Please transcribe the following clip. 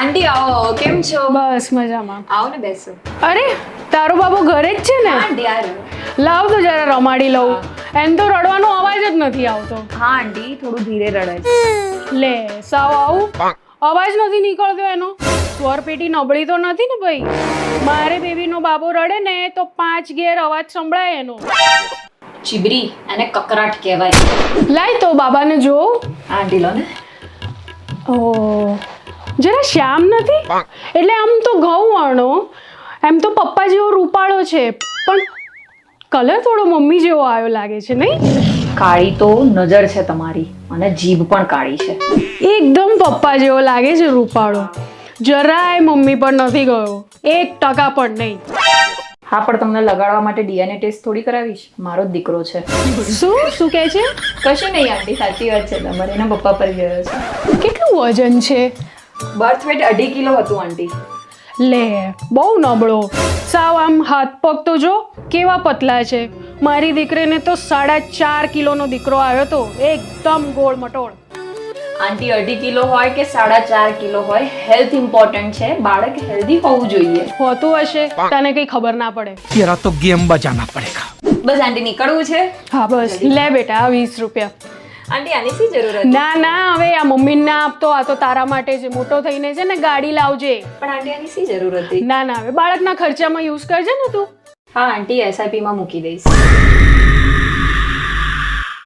આંટી આવો. કેમ છો? બસ મજામાં. આવો ને બેસો. અરે તારો બાબો ઘરે જ છે ને? આંટી આ લાવ તો જરા રમાડી લઉં. એમ તો રડવાનો અવાજ જ નથી આવતો. હા આંટી થોડું ધીરે રડે છે. લે સાવ આવું. અવાજ નથી નીકળતો એનો. સ્વર પેટી નબળી તો નથી ને ભાઈ? મારે બેબીનો બાબો રડે ને તો પાંચ ગેર અવાજ સંભળાય એનો. ચીબરી અને કકરાટ કહેવાય. લાય તો બાબાને જો. આંટી લો ને. ઓ જરા શ્યામ નથી? એટલે આમ તો ઘઉં અણો એમ તો પપ્પા જેવો રૂપાળો છે. પણ કલર થોડો મમ્મી જેવો આવ્યો લાગે છે નહીં? કાળી તો નજર છે તમારી અને જીભ પણ કાળી છે. એકદમ પપ્પા જેવો લાગે છે રૂપાળો. જરાય મમ્મી પણ નથી ગયો. એક ટકા પણ નહીં. હા પણ તમને લગાડવા માટે ડીએનએ ટેસ્ટ થોડી કરાવીશ? મારો જ દીકરો છે. શું? શું કહે છે? કશું નહીં આંટી સાચી વાત છે. તમારે એના પપ્પા પર ગયો છે. કેટલું વજન છે? બર્થ વેટ અઢી કિલો હતું આંટી લે બહુ નબળો. સાવ આમ હાથ પગ તો જો કેવા પતલા છે. મારી દીકરીને તો સાડા ચાર કિલોનો દીકરો આવ્યો તો એકદમ ગોળ મટોળ. આંટી અઢી કિલો હોય કે સાડા ચાર કિલો હોય હેલ્થ ઇમ્પોર્ટન્ટ છે. બાળક હેલ્ધી હોવું જોઈએ. હોતું હશે તને કઈ ખબર ના પડે. તેરા તો ગેમ બજાના પડેગા બસ આંટી નીકળવું છે? હા બસ. લે બેટા વીસ રૂપિયા. આંટી આની શી જરૂર હતી? ના ના હવે આ મમ્મીને ના આપતો આ તો તારા માટે છે મોટો થઈને છે ને ગાડી લાવજે. પણ આંટી આની શી જરૂર હતી? ના ના હવે બાળકના ખર્ચામાં યુઝ કરજે ને તું. હા આંટી એસઆઈપી માં મૂકી દઈશ.